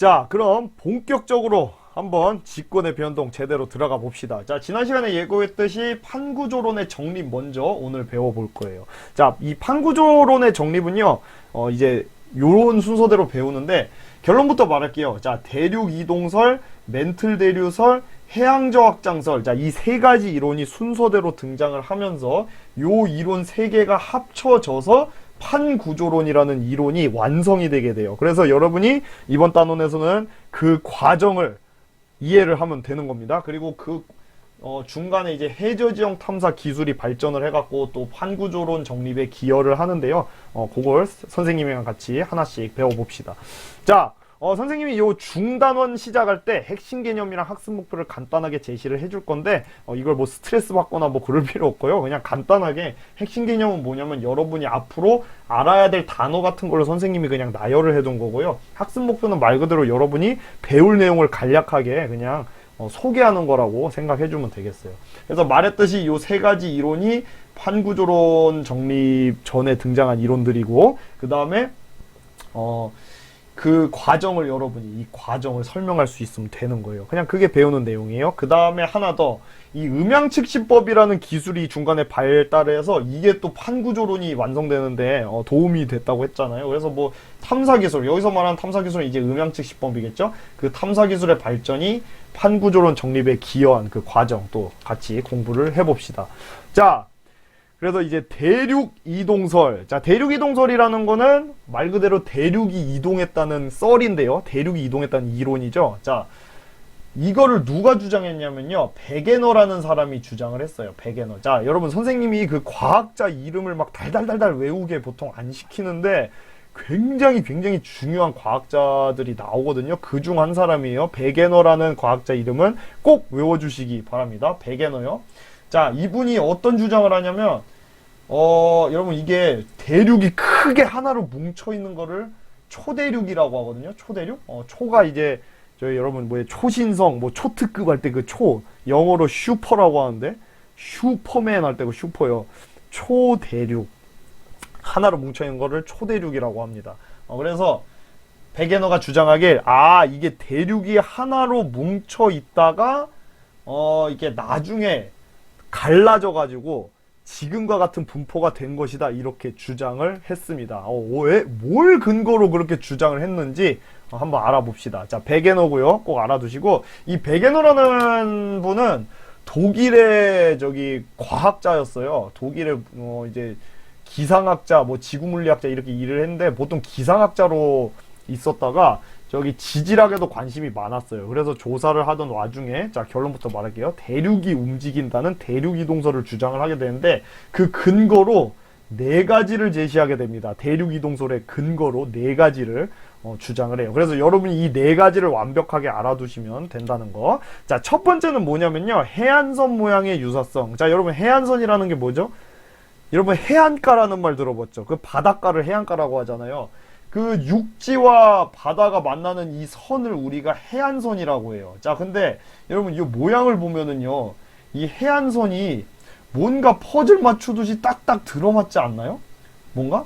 자, 그럼 본격적으로 한번 직권의 변동 제대로 들어가 봅시다. 자, 지난 시간에 예고했듯이 판구조론의 정립 먼저 오늘 배워볼 거예요. 자, 이 판구조론의 정립은요, 어, 이제 요런 순서대로 배우는데 결론부터 말할게요. 자, 대륙 이동설, 멘틀 대류설, 해양저확장설. 자, 이 세 가지 이론이 순서대로 등장을 하면서 요 이론 세 개가 합쳐져서 판구조론이라는 이론이 완성이 되게 돼요. 그래서 여러분이 이번 단원에서는 그 과정을 이해를 하면 되는 겁니다. 그리고 그 어, 중간에 이제 해저지형 탐사 기술이 발전을 해갖고 또 판구조론 정립에 기여를 하는데요. 어, 그걸 스- 선생님이랑 같이 하나씩 배워봅시다. 자, 어, 선생님이 요 중단원 시작할 때 핵심 개념이랑 학습 목표를 간단하게 제시를 해줄 건데, 어, 이걸 뭐 스트레스 받거나 뭐 그럴 필요 없고요. 그냥 간단하게 핵심 개념은 뭐냐면 여러분이 앞으로 알아야 될 단어 같은 걸로 선생님이 그냥 나열을 해둔 거고요. 학습 목표는 말 그대로 여러분이 배울 내용을 간략하게 그냥 어, 소개하는 거라고 생각해주면 되겠어요. 그래서 말했듯이 요 세 가지 이론이 판구조론 정립 전에 등장한 이론들이고, 그 다음에 어, 그 과정을 여러분이 이 과정을 설명할 수 있으면 되는 거예요. 그냥 그게 배우는 내용이에요. 그 다음에 하나 더, 이 음양측시법이라는 기술이 중간에 발달해서 이게 또 판구조론이 완성되는데 어, 도움이 됐다고 했잖아요. 그래서 뭐 탐사기술, 여기서 말하는 탐사기술은 이제 음양측시법이겠죠? 그 탐사기술의 발전이 판구조론 정립에 기여한 그 과정 또 같이 공부를 해봅시다. 자, 그래서 이제 대륙 이동설. 자, 대륙 이동설이라는 거는 말 그대로 대륙이 이동했다는 썰인데요. 대륙이 이동했다는 이론이죠. 자, 이거를 누가 주장했냐면요. 베게너라는 사람이 주장을 했어요. 베게너. 자, 여러분 선생님이 그 과학자 이름을 막 달달달달 외우게 보통 안 시키는데 굉장히 굉장히 중요한 과학자들이 나오거든요. 그 중 한 사람이에요. 베게너라는 과학자 이름은 꼭 외워주시기 바랍니다. 베게너요. 자, 이분이 어떤 주장을 하냐면, 어, 여러분, 이게 대륙이 크게 하나로 뭉쳐 있는 거를 초대륙이라고 하거든요. 초대륙? 어, 초가 이제, 저희 여러분, 뭐에 초신성, 뭐 초특급 할 때 그 초, 영어로 슈퍼라고 하는데, 슈퍼맨 할 때고 슈퍼요. 초대륙. 하나로 뭉쳐 있는 거를 초대륙이라고 합니다. 어, 그래서, 베게너가 주장하길, 아, 이게 대륙이 하나로 뭉쳐 있다가, 어, 이게 나중에 갈라져 가지고 지금과 같은 분포가 된 것이다 이렇게 주장을 했습니다. 어, 왜, 뭘 근거로 그렇게 주장을 했는지 어, 한번 알아봅시다. 자, 베게너고요. 꼭 알아두시고 이 베게너라는 분은 독일의 저기 과학자였어요. 독일의 어, 이제 기상학자, 뭐 지구물리학자 이렇게 일을 했는데 보통 기상학자로 있었다가 저기 지질학에도 관심이 많았어요. 그래서 조사를 하던 와중에 자 결론부터 말할게요. 대륙이 움직인다는 대륙 이동설을 주장을 하게 되는데 그 근거로 네 가지를 제시하게 됩니다. 대륙 이동설의 근거로 네 가지를 어, 주장을 해요. 그래서 여러분이 이 네 가지를 완벽하게 알아두시면 된다는 거. 자, 첫 번째는 뭐냐면요. 해안선 모양의 유사성. 자, 여러분 해안선이라는 게 뭐죠? 여러분 해안가라는 말 들어봤죠? 그 바닷가를 해안가라고 하잖아요. 그 육지와 바다가 만나는 이 선을 우리가 해안선이라고 해요. 자, 근데 여러분 이 모양을 보면은요. 이 해안선이 뭔가 퍼즐 맞추듯이 딱딱 들어맞지 않나요? 뭔가?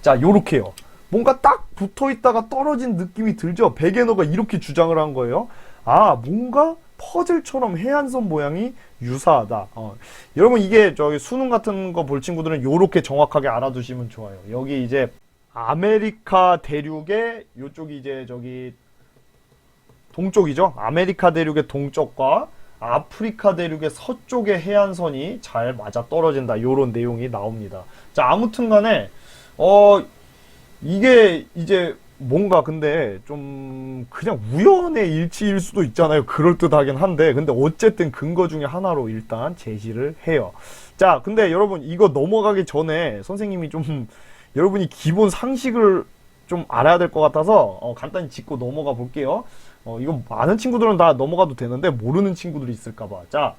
자, 요렇게요. 뭔가 딱 붙어 있다가 떨어진 느낌이 들죠? 베게너가 이렇게 주장을 한 거예요. 아, 뭔가 퍼즐처럼 해안선 모양이 유사하다. 어. 여러분 이게 저기 수능 같은 거 볼 친구들은 요렇게 정확하게 알아두시면 좋아요. 여기 이제 아메리카 대륙의 요쪽이 이제 저기 동쪽이죠. 아메리카 대륙의 동쪽과 아프리카 대륙의 서쪽의 해안선이 잘 맞아 떨어진다. 요런 내용이 나옵니다. 자, 아무튼 간에 어 이게 이제 뭔가 근데 좀 그냥 우연의 일치일 수도 있잖아요. 그럴듯하긴 한데 근데 어쨌든 근거 중에 하나로 일단 제시를 해요. 자, 근데 여러분 이거 넘어가기 전에 선생님이 좀 여러분이 기본 상식을 좀 알아야 될 것 같아서 어, 간단히 짚고 넘어가 볼게요. 어, 이거 많은 친구들은 다 넘어가도 되는데 모르는 친구들이 있을까봐. 자,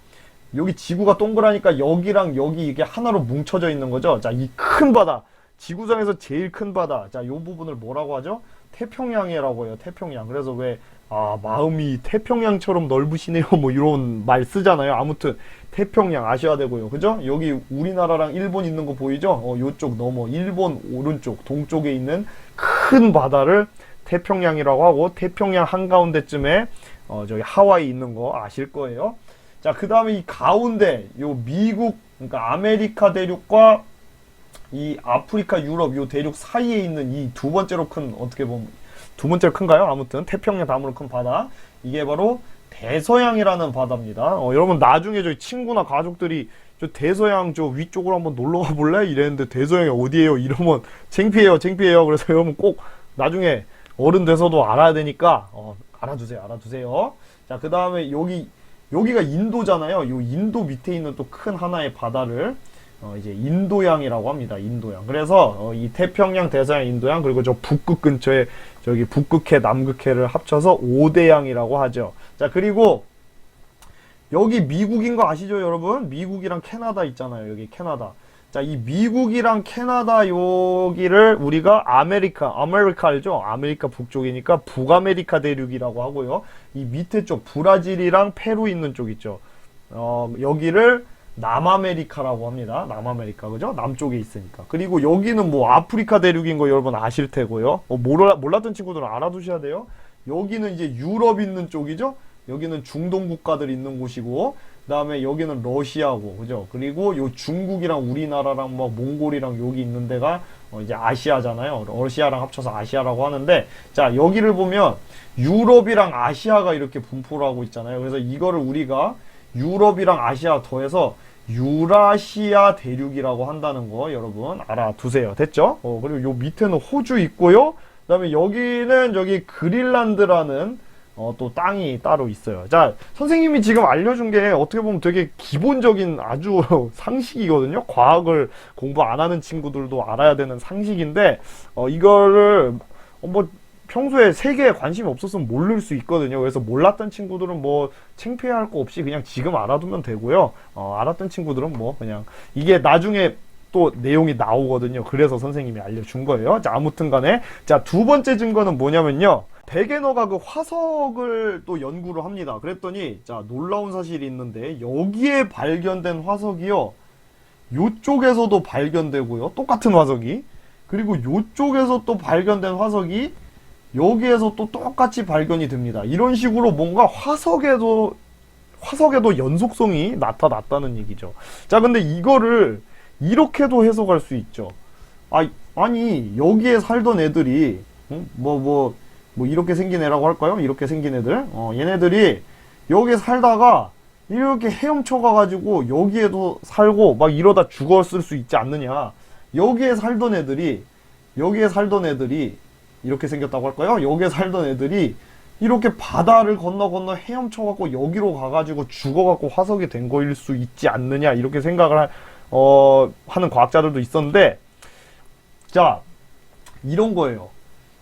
여기 지구가 동그라니까 여기랑 여기 이게 하나로 뭉쳐져 있는 거죠. 자, 이 큰 바다. 지구상에서 제일 큰 바다. 자, 요 부분을 뭐라고 하죠? 태평양이라고 해요. 태평양. 그래서 왜, 아, 마음이 태평양처럼 넓으시네요. 뭐 이런 말 쓰잖아요. 아무튼, 태평양 아셔야 되고요. 그죠? 여기 우리나라랑 일본 있는 거 보이죠? 어, 요쪽 넘어. 일본 오른쪽, 동쪽에 있는 큰 바다를 태평양이라고 하고 태평양 한가운데쯤에 어, 저기 하와이 있는 거 아실 거예요. 자, 그 다음에 이 가운데 요 미국 그러니까 아메리카 대륙과 이 아프리카 유럽 요 대륙 사이에 있는 이 두 번째로 큰 어떻게 보면 두 번째로 큰가요? 아무튼 태평양 다음으로 큰 바다 이게 바로 대서양이라는 바다입니다. 어, 여러분 나중에 저희 친구나 가족들이 저 대서양 저 위쪽으로 한번 놀러 가 볼래? 이랬는데 대서양이 어디예요? 이러면 창피해요, 창피해요. 그래서 여러분 꼭 나중에 어른 돼서도 알아야 되니까 어, 알아두세요, 알아두세요. 자, 그 다음에 여기 여기가 인도잖아요. 요 인도 밑에 있는 또 큰 하나의 바다를 어, 이제 인도양이라고 합니다. 인도양. 그래서 어, 이 태평양, 대서양, 인도양 그리고 저 북극 근처에 저기 북극해, 남극해를 합쳐서 5대양이라고 하죠. 자, 그리고 여기 미국인 거 아시죠, 여러분? 미국이랑 캐나다 있잖아요. 여기 캐나다. 자, 이 미국이랑 캐나다 여기를 우리가 아메리카, 아메리카 알죠? 아메리카 북쪽이니까 북아메리카 대륙이라고 하고요. 이 밑에 쪽 브라질이랑 페루 있는 쪽 있죠. 어, 여기를 남아메리카라고 합니다. 남아메리카 그죠? 남쪽에 있으니까. 그리고 여기는 뭐 아프리카 대륙인 거 여러분 아실 테고요. 어, 몰라, 몰랐던 친구들은 알아두셔야 돼요. 여기는 이제 유럽 있는 쪽이죠. 여기는 중동 국가들 있는 곳이고 그다음에 여기는 러시아고 그죠? 그리고 요 중국이랑 우리나라랑 뭐 몽골이랑 여기 있는 데가 어, 이제 아시아잖아요. 러시아랑 합쳐서 아시아라고 하는데 자, 여기를 보면 유럽이랑 아시아가 이렇게 분포를 하고 있잖아요. 그래서 이거를 우리가 유럽이랑 아시아 더해서 유라시아 대륙이라고 한다는 거 여러분 알아두세요. 됐죠? 어, 그리고 요 밑에는 호주 있고요. 그 다음에 여기는 저기 그린란드라는 어, 또 땅이 따로 있어요. 자, 선생님이 지금 알려준 게 어떻게 보면 되게 기본적인 아주 상식이거든요. 과학을 공부 안 하는 친구들도 알아야 되는 상식인데, 어, 이거를, 어, 뭐, 평소에 세계에 관심이 없었으면 모를 수 있거든요. 그래서 몰랐던 친구들은 뭐 창피할 거 없이 그냥 지금 알아두면 되고요. 어, 알았던 친구들은 뭐 그냥 이게 나중에 또 내용이 나오거든요. 그래서 선생님이 알려준 거예요. 자, 아무튼 간에. 자, 두 번째 증거는 뭐냐면요. 베게너가 그 화석을 또 연구를 합니다. 그랬더니, 자, 놀라운 사실이 있는데, 여기에 발견된 화석이요. 요쪽에서도 발견되고요. 똑같은 화석이. 그리고 요쪽에서 또 발견된 화석이 여기에서 또 똑같이 발견이 됩니다. 이런 식으로 뭔가 화석에도, 화석에도 연속성이 나타났다는 얘기죠. 자, 근데 이거를 이렇게도 해석할 수 있죠. 아, 아니, 여기에 살던 애들이, 응? 뭐, 뭐, 뭐, 이렇게 생긴 애라고 할까요? 이렇게 생긴 애들. 어, 얘네들이 여기에 살다가 이렇게 헤엄쳐 가가지고 여기에도 살고 막 이러다 죽었을 수 있지 않느냐. 여기에 살던 애들이, 여기에 살던 애들이 이렇게 생겼다고 할까요? 여기에 살던 애들이 이렇게 바다를 건너 건너 헤엄쳐갖고 여기로 가가지고 죽어갖고 화석이 된 거일 수 있지 않느냐. 이렇게 생각을 할, 어, 하는 과학자들도 있었는데, 자, 이런 거예요.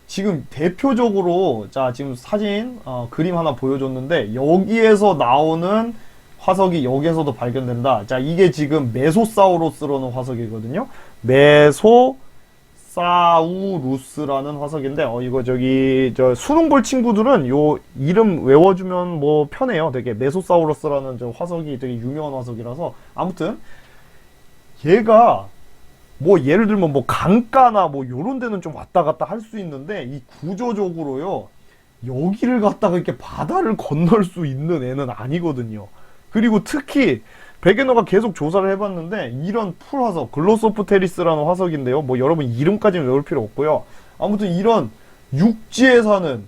지금 대표적으로, 자, 지금 사진, 어, 그림 하나 보여줬는데, 여기에서 나오는 화석이 여기에서도 발견된다. 자, 이게 지금 메소사우루스라는 화석이거든요. 메소, 사우루스라는 화석인데, 어, 이거 저기, 저, 수능 볼 친구들은 요 이름 외워주면 뭐 편해요. 되게 메소사우루스라는 저 화석이 되게 유명한 화석이라서. 아무튼, 얘가 뭐 예를 들면 뭐 강가나 뭐 요런 데는 좀 왔다 갔다 할 수 있는데 이 구조적으로요 여기를 갖다가 이렇게 바다를 건널 수 있는 애는 아니거든요. 그리고 특히 베게너가 계속 조사를 해봤는데 이런 풀 화석 글로소프테리스라는 화석인데요. 뭐 여러분 이름까지는 외울 필요 없고요. 아무튼 이런 육지에 사는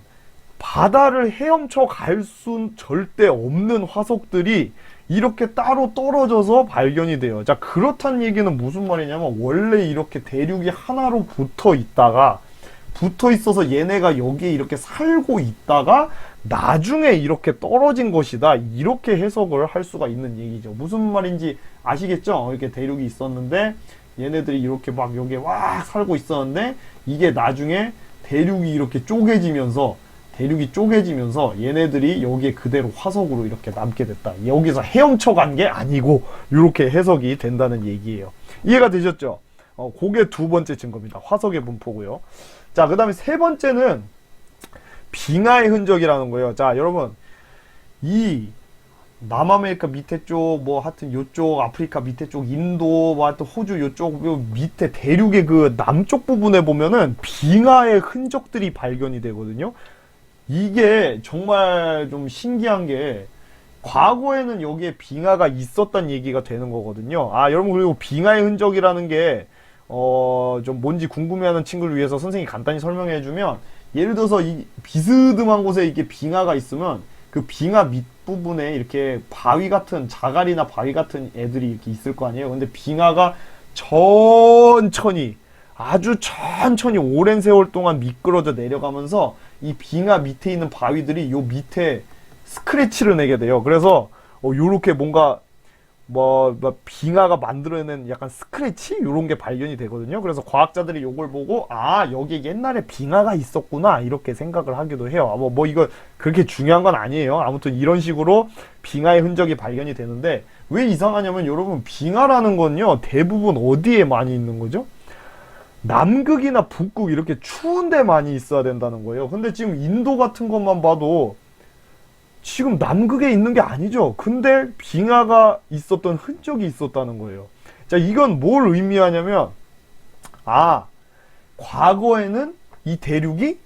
바다를 헤엄쳐 갈 순 절대 없는 화석들이 이렇게 따로 떨어져서 발견이 돼요. 자, 그렇다는 얘기는 무슨 말이냐면, 원래 이렇게 대륙이 하나로 붙어 있다가, 붙어 있어서 얘네가 여기에 이렇게 살고 있다가, 나중에 이렇게 떨어진 것이다. 이렇게 해석을 할 수가 있는 얘기죠. 무슨 말인지 아시겠죠? 이렇게 대륙이 있었는데, 얘네들이 이렇게 막 여기에 와 살고 있었는데, 이게 나중에 대륙이 이렇게 쪼개지면서, 대륙이 쪼개지면서 얘네들이 여기에 그대로 화석으로 이렇게 남게 됐다. 여기서 헤엄쳐 간 게 아니고 이렇게 해석이 된다는 얘기예요. 이해가 되셨죠? 어, 그게 두 번째 증거입니다. 화석의 분포고요. 자, 그 다음에 세 번째는 빙하의 흔적이라는 거예요. 자, 여러분 이 남아메리카 밑에 쪽, 뭐 하여튼 요쪽 아프리카 밑에 쪽, 인도, 뭐 하여튼 호주 요쪽 요 밑에 대륙의 그 남쪽 부분에 보면은 빙하의 흔적들이 발견이 되거든요. 이게 정말 좀 신기한 게 과거에는 여기에 빙하가 있었단 얘기가 되는 거거든요. 아, 여러분 그리고 빙하의 흔적이라는 게 어, 좀 뭔지 궁금해하는 친구를 위해서 선생님이 간단히 설명해 주면 예를 들어서 이 비스듬한 곳에 이게 빙하가 있으면 그 빙하 밑부분에 이렇게 바위 같은 자갈이나 바위 같은 애들이 이렇게 있을 거 아니에요. 근데 빙하가 천천히 아주 천천히 오랜 세월 동안 미끄러져 내려가면서 이 빙하 밑에 있는 바위들이 요 밑에 스크래치를 내게 돼요. 그래서 어, 요렇게 뭔가 뭐, 뭐 빙하가 만들어낸 약간 스크래치 요런 게 발견이 되거든요. 그래서 과학자들이 요걸 보고 아 여기 옛날에 빙하가 있었구나 이렇게 생각을 하기도 해요. 아, 뭐, 뭐 이거 그렇게 중요한 건 아니에요. 아무튼 이런 식으로 빙하의 흔적이 발견이 되는데 왜 이상하냐면 여러분 빙하라는 건요 대부분 어디에 많이 있는 거죠? 남극이나 북극 이렇게 추운 데 많이 있어야 된다는 거예요. 근데 지금 인도 같은 것만 봐도 지금 남극에 있는 게 아니죠. 근데 빙하가 있었던 흔적이 있었다는 거예요. 자, 이건 뭘 의미하냐면, 아, 과거에는 이 대륙이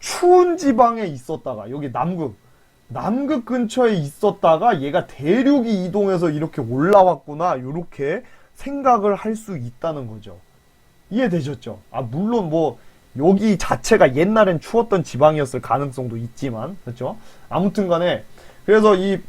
추운 지방에 있었다가, 여기 남극, 남극 근처에 있었다가 얘가 대륙이 이동해서 이렇게 올라왔구나, 이렇게 생각을 할 수 있다는 거죠. 이해되셨죠? 아, 물론 뭐, 여기 자체가 옛날엔 추웠던 지방이었을 가능성도 있지만, 그렇죠? 아무튼 간에, 그래서 이,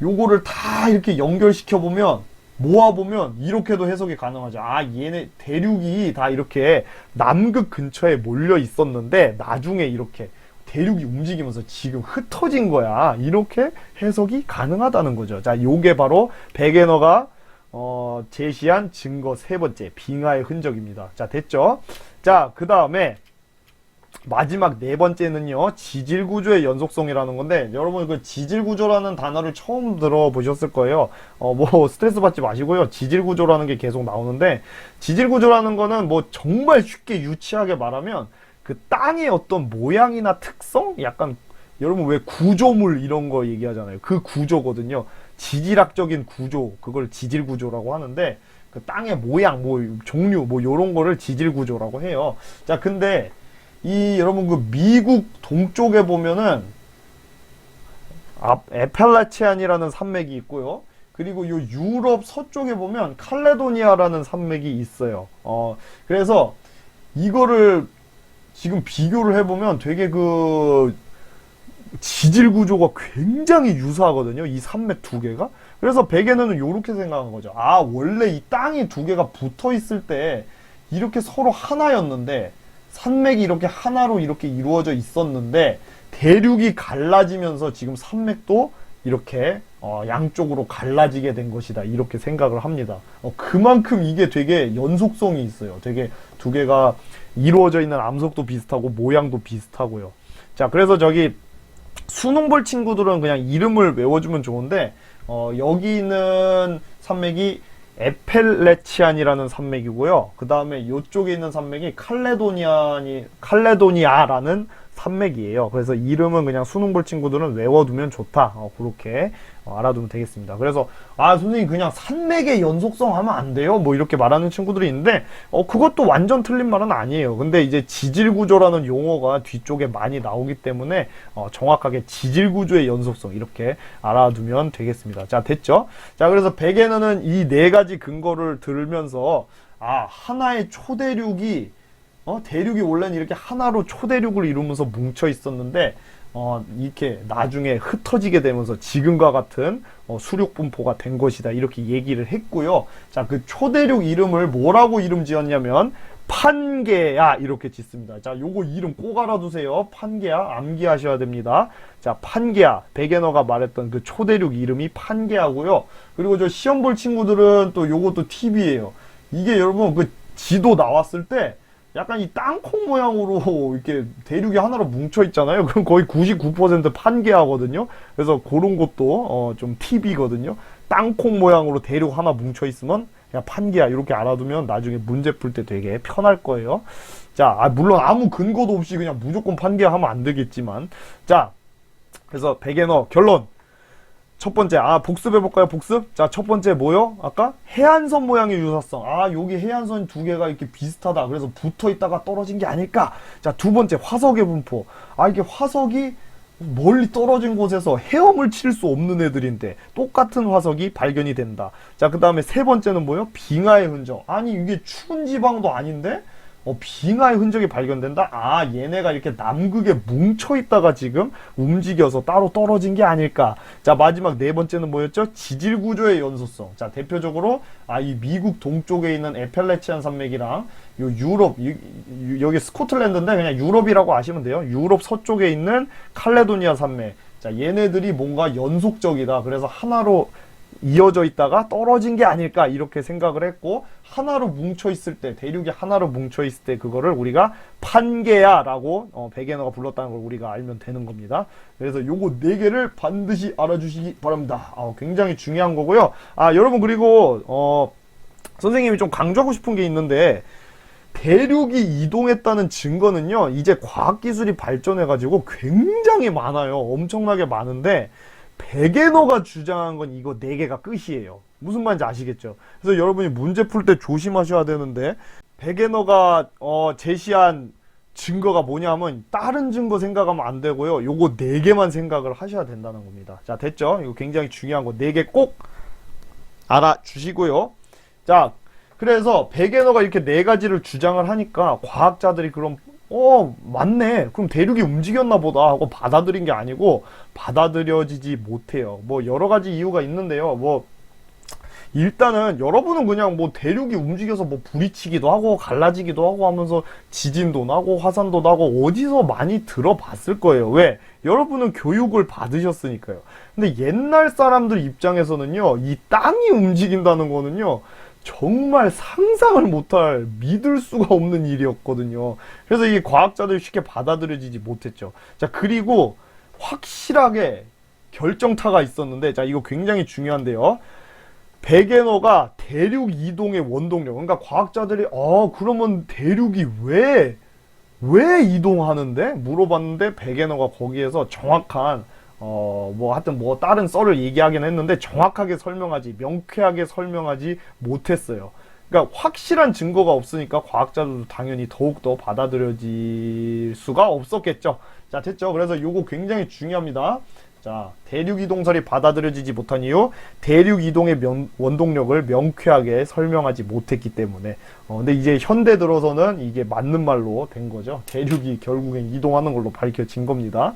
요거를 다 이렇게 연결시켜 보면, 모아 보면, 이렇게도 해석이 가능하죠. 아, 얘네, 대륙이 다 이렇게 남극 근처에 몰려 있었는데, 나중에 이렇게 대륙이 움직이면서 지금 흩어진 거야. 이렇게 해석이 가능하다는 거죠. 자, 요게 바로 베게너가 어, 제시한 증거 세 번째, 빙하의 흔적입니다. 자, 됐죠? 자, 그 다음에, 마지막 네 번째는요, 지질 구조의 연속성이라는 건데, 여러분 그 지질 구조라는 단어를 처음 들어보셨을 거예요. 어, 뭐, 스트레스 받지 마시고요. 지질 구조라는 게 계속 나오는데, 지질 구조라는 거는 뭐 정말 쉽게 유치하게 말하면, 그 땅의 어떤 모양이나 특성? 약간, 여러분 왜 구조물 이런 거 얘기하잖아요. 그 구조거든요. 지질학적인 구조, 그걸 지질 구조라고 하는데, 그 땅의 모양, 뭐, 종류, 뭐, 요런 거를 지질 구조라고 해요. 자, 근데, 이, 여러분, 그 미국 동쪽에 보면은, 앞, 에펠라치안이라는 산맥이 있고요. 그리고 요 유럽 서쪽에 보면 칼레도니아라는 산맥이 있어요. 어, 그래서 이거를 지금 비교를 해보면 되게 그, 지질 구조가 굉장히 유사하거든요. 이 산맥 두 개가. 그래서 베게너는 이렇게 생각한 거죠. 아, 원래 이 땅이 두 개가 붙어 있을 때 이렇게 서로 하나였는데 산맥이 이렇게 하나로 이렇게 이루어져 있었는데 대륙이 갈라지면서 지금 산맥도 이렇게 어, 양쪽으로 갈라지게 된 것이다. 이렇게 생각을 합니다. 어, 그만큼 이게 되게 연속성이 있어요. 되게 두 개가 이루어져 있는 암석도 비슷하고 모양도 비슷하고요. 자, 그래서 저기 수능 볼 친구들은 그냥 이름을 외워주면 좋은데 어, 여기 있는 산맥이 에펠레치안이라는 산맥이고요. 그 다음에 이쪽에 있는 산맥이 칼레도니아니 칼레도니아라는 산맥이에요. 그래서 이름은 그냥 수능 볼 친구들은 외워두면 좋다. 어, 그렇게 어, 알아두면 되겠습니다. 그래서 아 선생님 그냥 산맥의 연속성 하면 안 돼요. 뭐 이렇게 말하는 친구들이 있는데 어 그것도 완전 틀린 말은 아니에요. 근데 이제 지질 구조라는 용어가 뒤쪽에 많이 나오기 때문에 어, 정확하게 지질 구조의 연속성 이렇게 알아두면 되겠습니다. 자 됐죠? 자 그래서 베게너는 이 네 가지 근거를 들으면서 아 하나의 초대륙이 어, 대륙이 원래는 이렇게 하나로 초대륙을 이루면서 뭉쳐 있었는데 어, 이렇게 나중에 흩어지게 되면서 지금과 같은 어, 수륙 분포가 된 것이다 이렇게 얘기를 했고요. 자, 그 초대륙 이름을 뭐라고 이름 지었냐면 판게야 이렇게 짓습니다. 자, 요거 이름 꼭 알아두세요. 판게야 암기하셔야 됩니다. 자, 판게야 베게너가 말했던 그 초대륙 이름이 판게야고요. 그리고 저 시험 볼 친구들은 또 요것도 팁이에요. 이게 여러분 그 지도 나왔을 때 약간 이 땅콩 모양으로 이렇게 대륙이 하나로 뭉쳐 있잖아요. 그럼 거의 99% 판게하거든요. 그래서 그런 것도 어, 좀 팁이거든요. 땅콩 모양으로 대륙 하나 뭉쳐 있으면 그냥 판게야 이렇게 알아두면 나중에 문제 풀 때 되게 편할 거예요. 자, 아, 물론 아무 근거도 없이 그냥 무조건 판게야 하면 안 되겠지만, 자, 그래서 베게너 결론. 첫 번째, 아, 복습해볼까요, 복습? 자, 첫 번째 뭐요? 아까? 해안선 모양의 유사성. 아, 여기 해안선 두 개가 이렇게 비슷하다. 그래서 붙어 있다가 떨어진 게 아닐까? 자, 두 번째, 화석의 분포. 아, 이게 화석이 멀리 떨어진 곳에서 헤엄을 칠 수 없는 애들인데 똑같은 화석이 발견이 된다. 자, 그 다음에 세 번째는 뭐요? 빙하의 흔적. 아니, 이게 추운 지방도 아닌데? 어, 빙하의 흔적이 발견된다? 아, 얘네가 이렇게 남극에 뭉쳐 있다가 지금 움직여서 따로 떨어진 게 아닐까. 자, 마지막 네 번째는 뭐였죠? 지질 구조의 연소성. 자, 대표적으로, 아, 이 미국 동쪽에 있는 에펠레치안 산맥이랑 요 유럽, 유- 유- 여기 스코틀랜드인데 그냥 유럽이라고 아시면 돼요. 유럽 서쪽에 있는 칼레도니아 산맥. 자, 얘네들이 뭔가 연속적이다. 그래서 하나로 이어져 있다가 떨어진 게 아닐까 이렇게 생각을 했고 하나로 뭉쳐 있을 때 대륙이 하나로 뭉쳐 있을 때 그거를 우리가 판게야라고 어, 베게너가 불렀다는 걸 우리가 알면 되는 겁니다. 그래서 요거 네 개를 반드시 알아주시기 바랍니다. 아, 굉장히 중요한 거고요. 아 여러분 그리고 어, 선생님이 좀 강조하고 싶은 게 있는데 대륙이 이동했다는 증거는요, 이제 과학기술이 발전해가지고 굉장히 많아요. 엄청나게 많은데, 베게너가 주장한 건 이거 네 개가 끝이에요. 무슨 말인지 아시겠죠? 그래서 여러분이 문제 풀 때 조심하셔야 되는데, 베게너가, 어, 제시한 증거가 뭐냐면, 다른 증거 생각하면 안 되고요. 요거 네 개만 생각을 하셔야 된다는 겁니다. 자, 됐죠? 이거 굉장히 중요한 거. 네개꼭 알아주시고요. 자, 그래서 베게너가 이렇게 네 가지를 주장을 하니까 과학자들이 그럼 어 맞네. 그럼 대륙이 움직였나 보다 하고 받아들인 게 아니고 받아들여지지 못해요. 뭐 여러 가지 이유가 있는데요. 뭐 일단은 여러분은 그냥 뭐 대륙이 움직여서 뭐 부딪히기도 하고 갈라지기도 하고 하면서 지진도 나고 화산도 나고 어디서 많이 들어봤을 거예요. 왜? 여러분은 교육을 받으셨으니까요. 근데 옛날 사람들 입장에서는요 이 땅이 움직인다는 거는요 정말 상상을 못할 믿을 수가 없는 일이었거든요. 그래서 이게 과학자들이 쉽게 받아들여지지 못했죠. 자, 그리고 확실하게 결정타가 있었는데, 자, 이거 굉장히 중요한데요. 베게너가 대륙 이동의 원동력. 그러니까 과학자들이, 어, 그러면 대륙이 왜, 왜 이동하는데? 물어봤는데, 베게너가 거기에서 정확한 어, 뭐, 하여튼 뭐, 다른 썰을 얘기하긴 했는데, 정확하게 설명하지, 명쾌하게 설명하지 못했어요. 그러니까, 확실한 증거가 없으니까, 과학자들도 당연히 더욱더 받아들여질 수가 없었겠죠. 자, 됐죠? 그래서 요거 굉장히 중요합니다. 자, 대륙 이동설이 받아들여지지 못한 이유, 대륙 이동의 면- 원동력을 명쾌하게 설명하지 못했기 때문에. 어, 근데 이제 현대 들어서는 이게 맞는 말로 된 거죠. 대륙이 결국엔 이동하는 걸로 밝혀진 겁니다.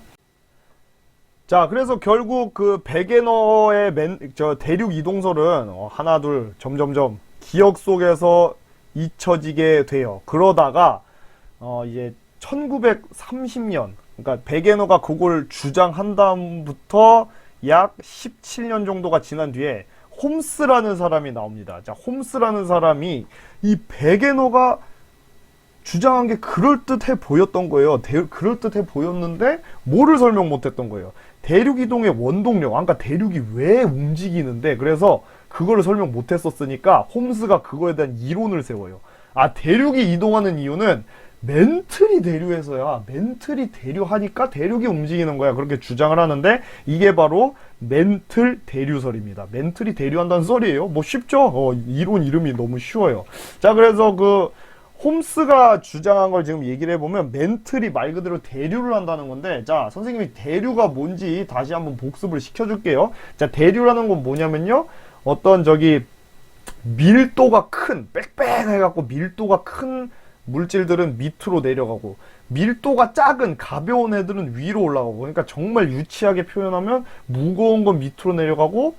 자, 그래서 결국 그 베게너의 맨, 저 대륙 이동설은 어, 하나, 둘, 점점점 기억 속에서 잊혀지게 돼요. 그러다가, 어, 이제 1930년, 그러니까 베게너가 그걸 주장한 다음부터 약 17년 정도가 지난 뒤에 홈스라는 사람이 나옵니다. 자, 홈스라는 사람이 이 베게너가 주장한 게 그럴듯해 보였던 거예요. 대- 그럴듯해 보였는데 뭐를 설명 못했던 거예요. 대륙 이동의 원동력, 그러니까 대륙이 왜 움직이는데 그래서 그거를 설명 못 했었으니까 홈스가 그거에 대한 이론을 세워요. 아 대륙이 이동하는 이유는 멘틀이 대류해서야 멘틀이 대류하니까 대륙이 움직이는 거야 그렇게 주장을 하는데 이게 바로 멘틀 대류설입니다. 멘틀이 대류한다는 썰이에요. 뭐 쉽죠? 어, 이론 이름이 너무 쉬워요. 자 그래서 그 홈스가 주장한 걸 지금 얘기를 해보면 멘틀이 말 그대로 대류를 한다는 건데 자 선생님이 대류가 뭔지 다시 한번 복습을 시켜줄게요. 자 대류라는 건 뭐냐면요. 어떤 저기 밀도가 큰 빽빽해갖고 밀도가 큰 물질들은 밑으로 내려가고 밀도가 작은 가벼운 애들은 위로 올라가고 그러니까 정말 유치하게 표현하면 무거운 건 밑으로 내려가고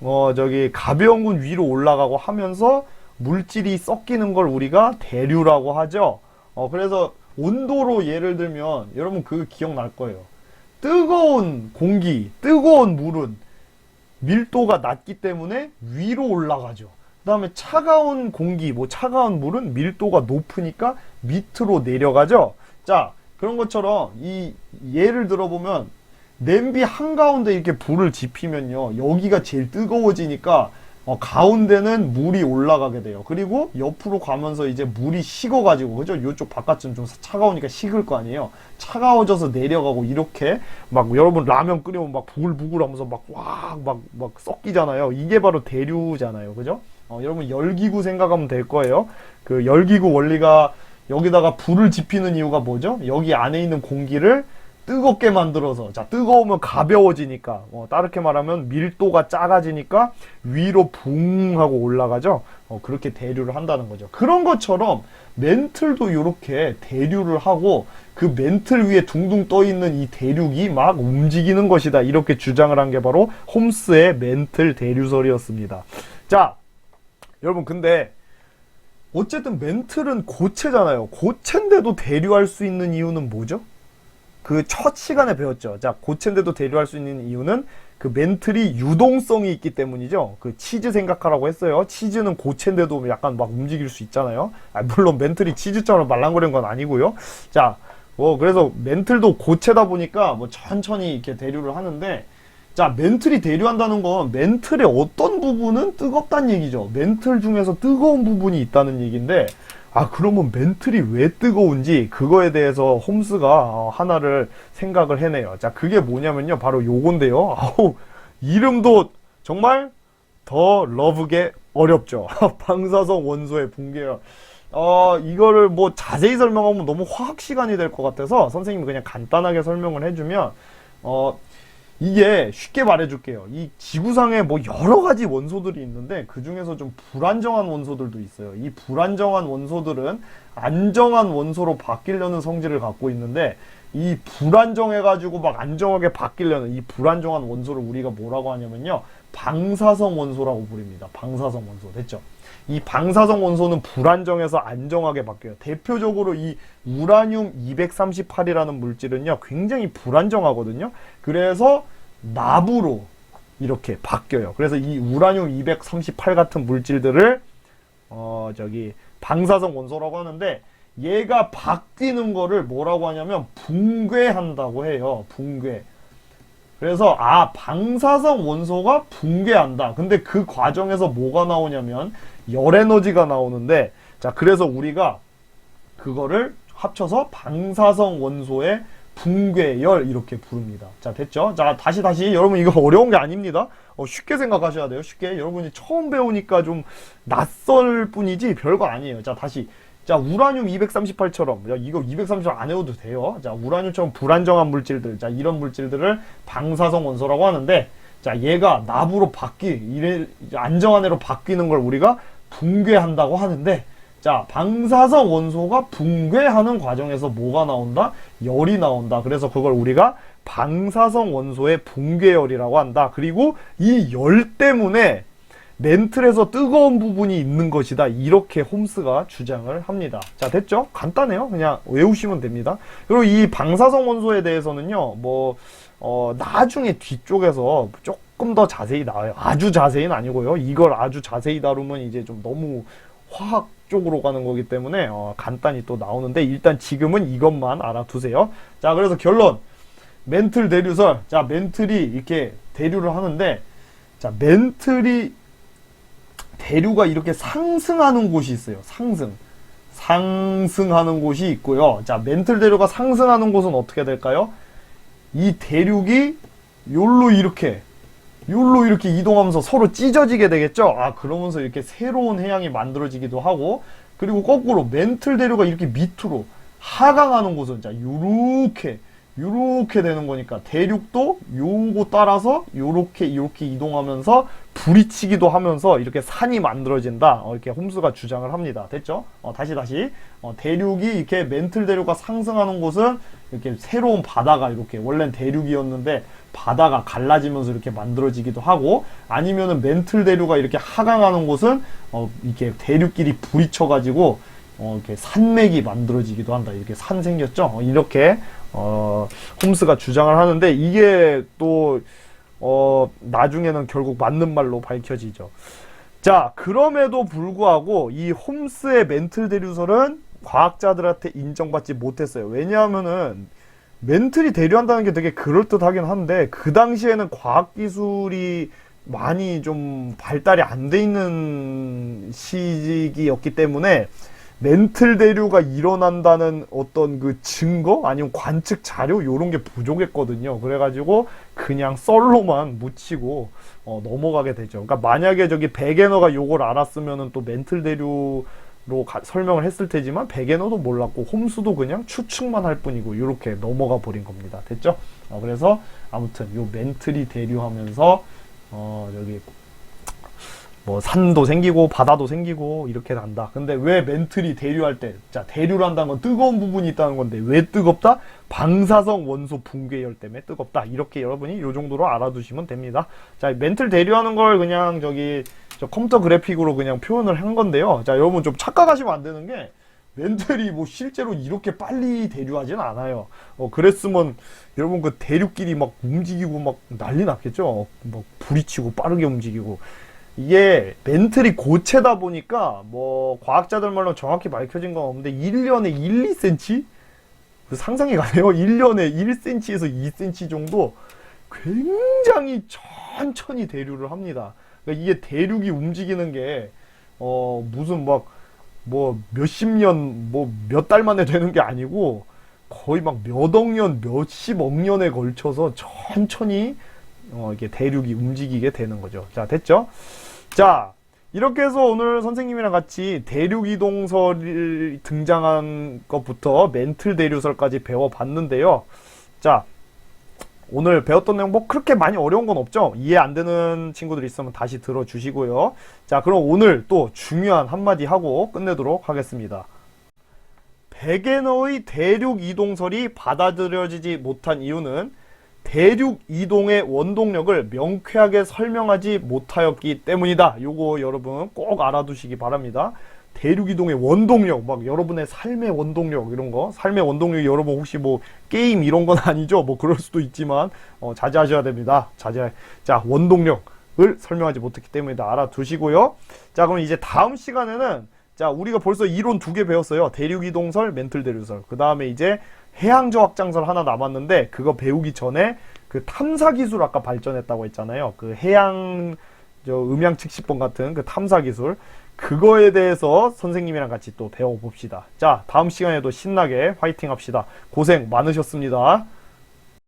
어 저기 가벼운 건 위로 올라가고 하면서 물질이 섞이는 걸 우리가 대류라고 하죠. 어, 그래서 온도로 예를 들면 여러분 그 기억날 거예요. 뜨거운 공기, 뜨거운 물은 밀도가 낮기 때문에 위로 올라가죠. 그 다음에 차가운 공기, 뭐 차가운 물은 밀도가 높으니까 밑으로 내려가죠. 자, 그런 것처럼 이 예를 들어보면 냄비 한가운데 이렇게 불을 지피면요. 여기가 제일 뜨거워지니까 어, 가운데는 물이 올라가게 돼요. 그리고 옆으로 가면서 이제 물이 식어가지고, 그죠? 이쪽 바깥은 좀 차가우니까 식을 거 아니에요. 차가워져서 내려가고, 이렇게 막 여러분 라면 끓이면 막 부글부글 하면서 막 와, 막, 막 섞이잖아요. 이게 바로 대류잖아요. 그죠? 어, 여러분 열기구 생각하면 될 거예요. 그 열기구 원리가 여기다가 불을 지피는 이유가 뭐죠? 여기 안에 있는 공기를 뜨겁게 만들어서 자 뜨거우면 가벼워지니까 어, 따르게 말하면 밀도가 작아지니까 위로 붕 하고 올라가죠? 어, 그렇게 대류를 한다는 거죠. 그런 것처럼 멘틀도 이렇게 대류를 하고 그 멘틀 위에 둥둥 떠 있는 이 대륙이 막 움직이는 것이다. 이렇게 주장을 한 게 바로 홈스의 멘틀 대류설이었습니다. 자 여러분 근데 어쨌든 멘틀은 고체잖아요. 고체인데도 대류할 수 있는 이유는 뭐죠? 그 첫 시간에 배웠죠. 자, 고체인데도 대류할 수 있는 이유는 그 멘틀이 유동성이 있기 때문이죠. 그 치즈 생각하라고 했어요. 치즈는 고체인데도 약간 막 움직일 수 있잖아요. 아, 물론 멘틀이 치즈처럼 말랑거리는 건 아니고요. 자, 뭐 그래서 멘틀도 고체다 보니까 뭐 천천히 이렇게 대류를 하는데 자, 멘틀이 대류한다는 건 멘틀의 어떤 부분은 뜨겁다는 얘기죠. 멘틀 중에서 뜨거운 부분이 있다는 얘기인데 아, 그러면 멘틀이 왜 뜨거운지 그거에 대해서 홈스가 어, 하나를 생각을 해내요. 자, 그게 뭐냐면요. 바로 요건데요. 아우, 이름도 정말 더 러브게 어렵죠. 방사성 원소의 붕괴열. 어, 이거를 뭐 자세히 설명하면 너무 화학 시간이 될 것 같아서 선생님이 그냥 간단하게 설명을 해주면, 어, 이게 쉽게 말해줄게요. 이 지구상에 뭐 여러 가지 원소들이 있는데 그 중에서 좀 불안정한 원소들도 있어요. 이 불안정한 원소들은 안정한 원소로 바뀌려는 성질을 갖고 있는데 이 불안정해가지고 막 안정하게 바뀌려는 이 불안정한 원소를 우리가 뭐라고 하냐면요. 방사성 원소라고 부릅니다. 방사성 원소. 됐죠? 이 방사성 원소는 불안정해서 안정하게 바뀌어요. 대표적으로 이 우라늄 238이라는 물질은요, 굉장히 불안정하거든요. 그래서 나부로 이렇게 바뀌어요. 그래서 이 우라늄 238 같은 물질들을 어 저기 방사성 원소라고 하는데 얘가 바뀌는 거를 뭐라고 하냐면 붕괴한다고 해요. 붕괴. 그래서 아 방사성 원소가 붕괴한다. 근데 그 과정에서 뭐가 나오냐면 열 에너지가 나오는데 자 그래서 우리가 그거를 합쳐서 방사성 원소의 붕괴열 이렇게 부릅니다. 자 됐죠? 자 다시 다시 여러분 이거 어려운 게 아닙니다. 어, 쉽게 생각하셔야 돼요. 쉽게 여러분이 처음 배우니까 좀 낯설 뿐이지 별거 아니에요. 자 다시 자 우라늄 238처럼 야, 이거 238 안 해도 돼요. 자 우라늄처럼 불안정한 물질들 자 이런 물질들을 방사성 원소라고 하는데 자 얘가 나부로 바뀌 이래 안정한 애로 바뀌는 걸 우리가 붕괴한다고 하는데 자, 방사성 원소가 붕괴하는 과정에서 뭐가 나온다? 열이 나온다. 그래서 그걸 우리가 방사성 원소의 붕괴열이라고 한다. 그리고 이 열 때문에 멘틀에서 뜨거운 부분이 있는 것이다. 이렇게 홈스가 주장을 합니다. 자, 됐죠? 간단해요. 그냥 외우시면 됩니다. 그리고 이 방사성 원소에 대해서는요, 뭐, 어, 나중에 뒤쪽에서 조금 더 자세히 나와요. 아주 자세히는 아니고요. 이걸 아주 자세히 다루면 이제 좀 너무 화학 쪽으로 가는 거기 때문에 어, 간단히 또 나오는데 일단 지금은 이것만 알아두세요. 자, 그래서 결론. 멘틀 대류설. 자, 멘틀이 이렇게 대류를 하는데 자, 멘틀이 대류가 이렇게 상승하는 곳이 있어요. 상승. 상승하는 곳이 있고요. 자, 멘틀 대류가 상승하는 곳은 어떻게 될까요? 이 대륙이 요로 이렇게 요로 이렇게 이동하면서 서로 찢어지게 되겠죠? 아, 그러면서 이렇게 새로운 해양이 만들어지기도 하고, 그리고 거꾸로 멘틀 대류가 이렇게 밑으로 하강하는 곳은 자, 요렇게, 요렇게 되는 거니까 대륙도 요거 따라서 요렇게, 요렇게 이동하면서 부딪히기도 하면서 이렇게 산이 만들어진다. 어, 이렇게 홈스가 주장을 합니다. 됐죠? 어, 다시 다시. 어, 대륙이 이렇게 멘틀 대륙가 상승하는 곳은 이렇게 새로운 바다가 이렇게 원래는 대륙이었는데 바다가 갈라지면서 이렇게 만들어지기도 하고 아니면은 멘틀 대류가 이렇게 하강하는 곳은 어 이렇게 대륙끼리 부딪혀 가지고 어 이렇게 산맥이 만들어지기도 한다. 이렇게 산 생겼죠? 어 이렇게 어 홈스가 주장을 하는데 이게 또 어, 나중에는 결국 맞는 말로 밝혀지죠. 자, 그럼에도 불구하고 이 홈스의 멘틀 대류설은 과학자들한테 인정받지 못했어요. 왜냐하면은 멘틀이 대류한다는 게 되게 그럴듯하긴 한데 그 당시에는 과학 기술이 많이 좀 발달이 안 돼 있는 시기였기 때문에 멘틀 대류가 일어난다는 어떤 그 증거 아니면 관측 자료 요런 게 부족했거든요. 그래가지고 그냥 썰로만 묻히고 어, 넘어가게 되죠. 그러니까 만약에 저기 베게너가 요걸 알았으면은 또 멘틀 대류 로 가- 설명을 했을 테지만 베게너도 몰랐고 홈스도 그냥 추측만 할 뿐이고 이렇게 넘어가 버린 겁니다. 됐죠? 어, 그래서 아무튼 요 멘틀이 대류하면서 어 여기 뭐 산도 생기고 바다도 생기고 이렇게 난다. 근데 왜 멘틀이 대류할 때, 자 대류한다는 건 뜨거운 부분이 있다는 건데 왜 뜨겁다? 방사성 원소 붕괴열 때문에 뜨겁다. 이렇게 여러분이 요 정도로 알아두시면 됩니다. 자 멘틀 대류하는 걸 그냥 저기 저 컴퓨터 그래픽으로 그냥 표현을 한 건데요. 자 여러분 좀 착각하시면 안 되는 게 멘틀이 뭐 실제로 이렇게 빨리 대류하진 않아요. 어, 그랬으면 여러분 그 대류끼리 막 움직이고 막 난리 났겠죠. 막 부딪히고 빠르게 움직이고. 이게 멘틀이 고체다 보니까 뭐 과학자들 말로 정확히 밝혀진 건 없는데 1년에 1, 2cm? 그 상상이 가네요. 1년에 1cm에서 2cm 정도 굉장히 천천히 대류를 합니다. 그러니까 이게 대륙이 움직이는 게 어, 무슨 막 뭐 몇십 년, 뭐 몇 달 만에 되는 게 아니고 거의 막 몇억 년, 몇십억 년에 걸쳐서 천천히 어, 이게 대륙이 움직이게 되는 거죠. 자, 됐죠? 자, 이렇게 해서 오늘 선생님이랑 같이 대륙 이동설이 등장한 것부터 멘틀 대류설까지 배워봤는데요. 자, 오늘 배웠던 내용 뭐 그렇게 많이 어려운 건 없죠? 이해 안 되는 친구들 있으면 다시 들어주시고요. 자, 그럼 오늘 또 중요한 한마디 하고 끝내도록 하겠습니다. 베게너의 대륙 이동설이 받아들여지지 못한 이유는 대륙 이동의 원동력을 명쾌하게 설명하지 못하였기 때문이다. 요거 여러분 꼭 알아두시기 바랍니다. 대륙 이동의 원동력, 막 여러분의 삶의 원동력 이런 거, 삶의 원동력이 여러분 혹시 뭐 게임 이런 건 아니죠? 뭐 그럴 수도 있지만 어, 자제하셔야 됩니다. 자제. 자 원동력을 설명하지 못했기 때문이다. 알아두시고요. 자 그럼 이제 다음 시간에는 자 우리가 벌써 이론 두 개 배웠어요. 대륙 이동설, 멘틀 대류설. 그 다음에 이제 해양 저 확장설 하나 남았는데 그거 배우기 전에 그 탐사 기술 아까 발전했다고 했잖아요. 그 해양 저 음양 측시법 같은 그 탐사 기술 그거에 대해서 선생님이랑 같이 또 배워봅시다. 자, 다음 시간에도 신나게 화이팅 합시다. 고생 많으셨습니다.